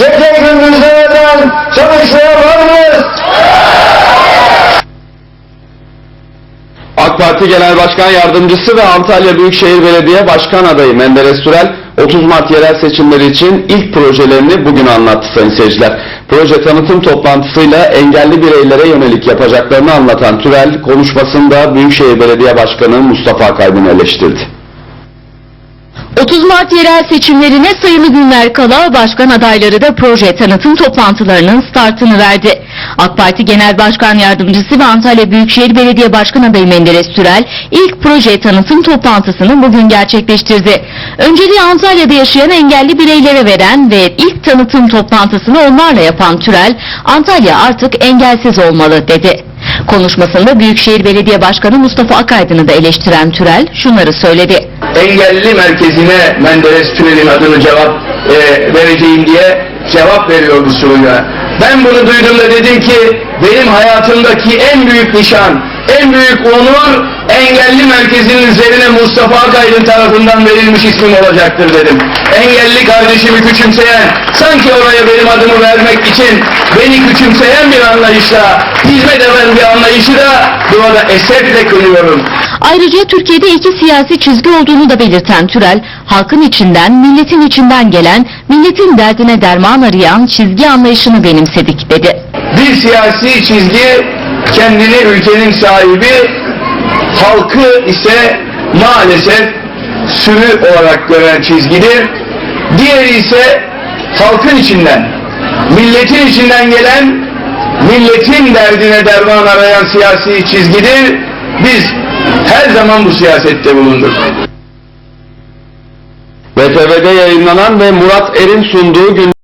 gece gündüz demeden çalışmaya var mıyız? AK Parti Genel Başkan Yardımcısı ve Antalya Büyükşehir Belediye Başkan Adayı Menderes Sürel 30 Mart yerel seçimleri için ilk projelerini bugün anlattı sayın seyirciler. Proje tanıtım toplantısıyla engelli bireylere yönelik yapacaklarını anlatan Türel konuşmasında Büyükşehir Belediye Başkanı Mustafa Akaydın'ı eleştirdi. 30 Mart yerel seçimlerine sayılı günler kala başkan adayları da proje tanıtım toplantılarının startını verdi. AK Parti Genel Başkan Yardımcısı ve Antalya Büyükşehir Belediye Başkan adayı Menderes Türel ilk proje tanıtım toplantısını bugün gerçekleştirdi. Önceliği Antalya'da yaşayan engelli bireylere veren ve ilk tanıtım toplantısını onlarla yapan Türel, Antalya artık engelsiz olmalı dedi. Konuşmasında Büyükşehir Belediye Başkanı Mustafa Akaydın'ı da eleştiren Türel şunları söyledi. Engelli merkezine Menderes Türel'in adını cevap e, vereceğim diye cevap veriyor bu soruya. Ben bunu duyduğumda dedim ki benim hayatımdaki en büyük nişan, en büyük onur engelli merkezinin üzerine Mustafa Akaydın tarafından verilmiş ismim olacaktır dedim. Engelli kardeşimi küçümseyen, sanki oraya benim adımı vermek için beni küçümseyen bir anlayışla, hizmet eden bir anlayışı da burada esefle kınıyorum. Ayrıca Türkiye'de iki siyasi çizgi olduğunu da belirten Türel, halkın içinden, milletin içinden gelen, milletin derdine derman arayan çizgi anlayışını benimsedik dedi. Bir siyasi çizgi kendini ülkenin sahibi, halkı ise maalesef sürü olarak gören çizgidir. Diğeri ise halkın içinden, milletin içinden gelen, milletin derdine derman arayan siyasi çizgidir. Biz her zaman bu siyasette bulunduk. VTV'de yayınlanan ve Murat Er'in sunduğu gün